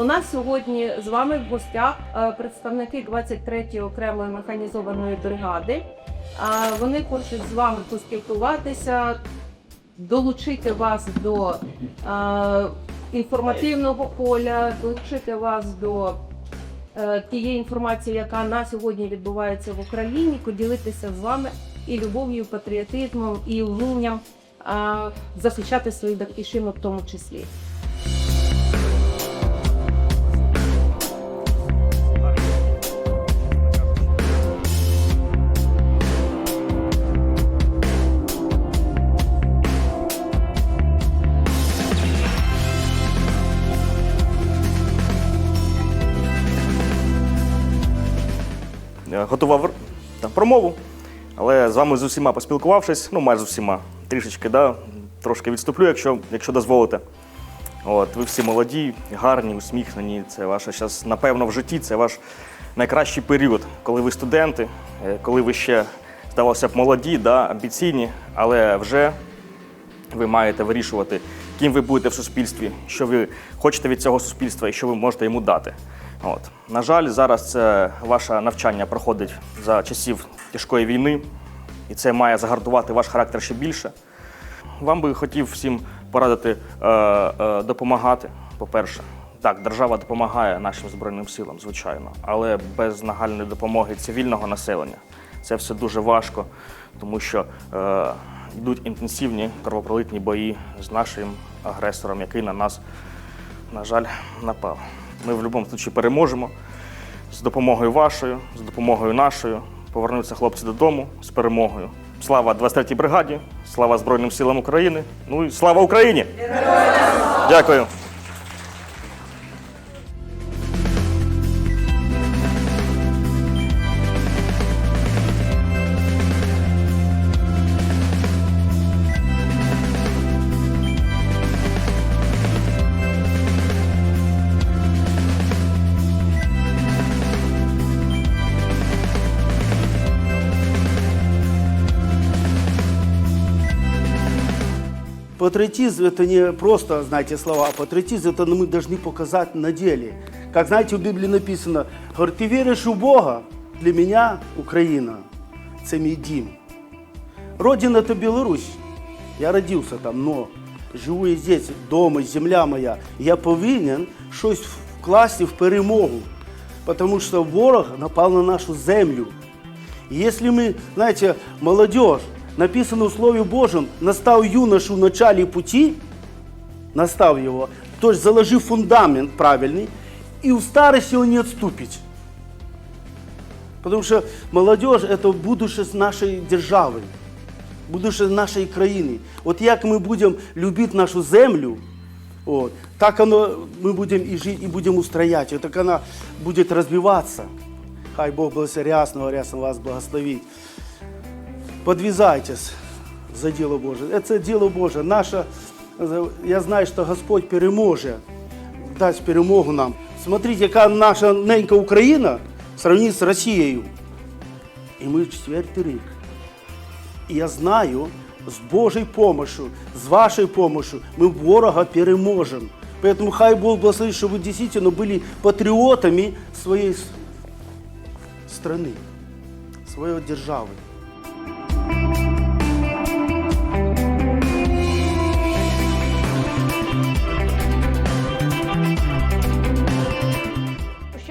У нас сьогодні з вами в гостях е, представники 23-ї окремої механізованої бригади. Вони хочуть з вами поспілкуватися, долучити вас до е, інформативного поля, долучити вас до е, тієї інформації, яка на сьогодні відбувається в Україні, поділитися з вами і любов'ю, патріотизмом, і вмінням е, захищати свою батьківщину в тому числі. Готував там, промову, але з вами з усіма поспілкувавшись, ну майже з усіма, трішечки, да, трошки відступлю, якщо, якщо дозволите. От, ви всі молоді, гарні, усміхнені. Це ваше зараз, напевно, в житті це ваш найкращий період, коли ви студенти, е, коли ви ще, здавалося б, молоді, да, амбіційні, але вже ви маєте вирішувати, ким ви будете в суспільстві, що ви хочете від цього суспільства і що ви можете йому дати. От. На жаль, зараз це ваше навчання проходить за часів тяжкої війни, і це має загартувати ваш характер ще більше. Вам би хотів всім порадити е, е, допомагати. По-перше, так, держава допомагає нашим збройним силам, звичайно, але без нагальної допомоги цивільного населення це все дуже важко, тому що е, йдуть інтенсивні кровопролитні бої з нашим агресором, який на нас, на жаль, напав. Ми в будь-якому випадку переможемо з допомогою вашою, з допомогою нашою. Повернуться хлопці додому з перемогою. Слава 23-й бригаді, слава Збройним силам України. Ну і слава Україні! Дякую. Патриотизм это не просто, знаете, слова, а патриотизм это мы должны показать на деле. Как, знаете, в Библии написано, говорит, ты веришь в Бога? Для меня Украина – це мій дім. Родина – это Беларусь. Я родився там, но живу я здесь, дома, земля моя. Я повинен щось вкласти в перемогу, потому что ворог напал на нашу землю. И Если мы, знаете, молодежь, написано в Слове Божьем, настав юношу в начале пути, настав его, то есть заложив фундамент правильный, и в старости он не отступит. Потому что молодежь – это будущее нашей держави, будущее нашої країни. От як ми будемо любити нашу землю, от, так воно, ми будемо і жити, і будемо устрояти, так вона буде розвиватися. Хай Бог благословит, рясно, рясно вас благословить Подвязайтесь за дело Божие. Это дело Божие. Наше, я знаю, что Господь переможе, дасть перемогу нам. Смотрите, яка наша ненька Україна сравнить з Росією. І ми четвертий рік. І я знаю, з Божою помощью, з вашою помощью ми ворога переможемо. Поэтому хай Бог благословит, чтобы вы действительно были патриотами своей с- страны, своей державы.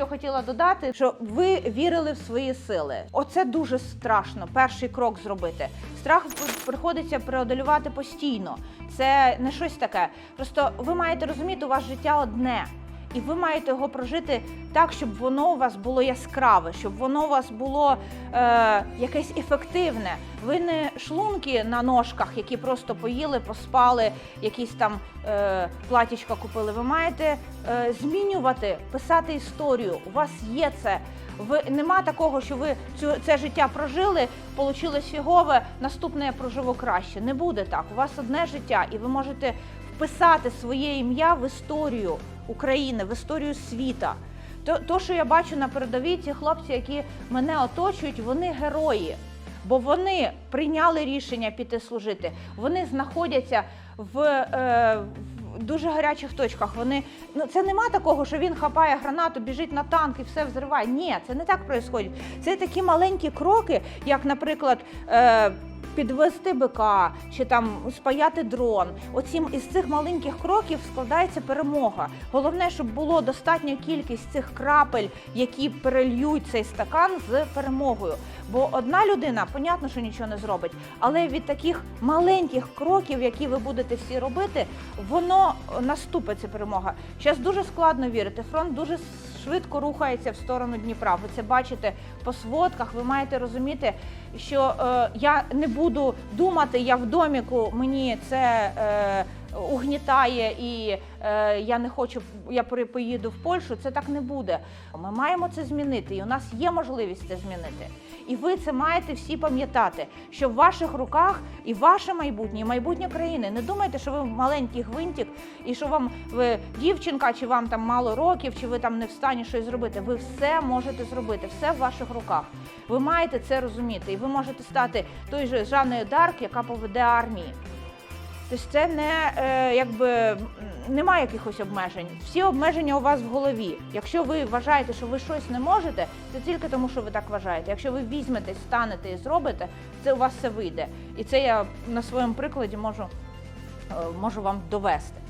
Хотіла додати, що ви вірили в свої сили. Оце дуже страшно. Перший крок зробити. Страх приходиться преодолювати постійно. Це не щось таке. Просто ви маєте розуміти, у вас життя одне. І ви маєте його прожити так, щоб воно у вас було яскраве, щоб воно у вас було е, якесь ефективне. Ви не шлунки на ножках, які просто поїли, поспали, якісь там е, платічка купили. Ви маєте е, змінювати, писати історію. У вас є це. Ви нема такого, що ви цю це життя прожили, получилось фігове, наступне я проживу краще. Не буде так. У вас одне життя, і ви можете вписати своє ім'я в історію України, в історію світа. То, то, що я бачу на передовій, ці хлопці, які мене оточують, вони герої. Бо вони прийняли рішення піти служити. Вони знаходяться в, е, в дуже гарячих точках. Вони ну це нема такого, що він хапає гранату, біжить на танк і все взриває. Ні, це не так відбувається. Це такі маленькі кроки, як, наприклад. Е, Підвести бика чи там спаяти дрон. Оцім із цих маленьких кроків складається перемога. Головне, щоб було достатня кількість цих крапель, які перельють цей стакан з перемогою. Бо одна людина, понятно, що нічого не зробить, але від таких маленьких кроків, які ви будете всі робити, воно наступить ця перемога. Зараз дуже складно вірити. Фронт дуже швидко рухається в сторону Дніпра. Ви це бачите по сводках. Ви маєте розуміти, що е, я не буду думати, я в доміку, мені це. Е, Угнітає і е, я не хочу, я поїду в Польщу. Це так не буде. Ми маємо це змінити, і у нас є можливість це змінити. І ви це маєте всі пам'ятати, що в ваших руках і ваше майбутнє, і майбутнє країни. Не думайте, що ви маленький гвинтик, і що вам ви дівчинка, чи вам там мало років, чи ви там не встані щось зробити. Ви все можете зробити, все в ваших руках. Ви маєте це розуміти, і ви можете стати той же Жанною Дарк, яка поведе армії. Тобто це не е, якби немає якихось обмежень. Всі обмеження у вас в голові. Якщо ви вважаєте, що ви щось не можете, це тільки тому, що ви так вважаєте. Якщо ви візьметесь, станете і зробите, це у вас все вийде. І це я на своєму прикладі можу, е, можу вам довести.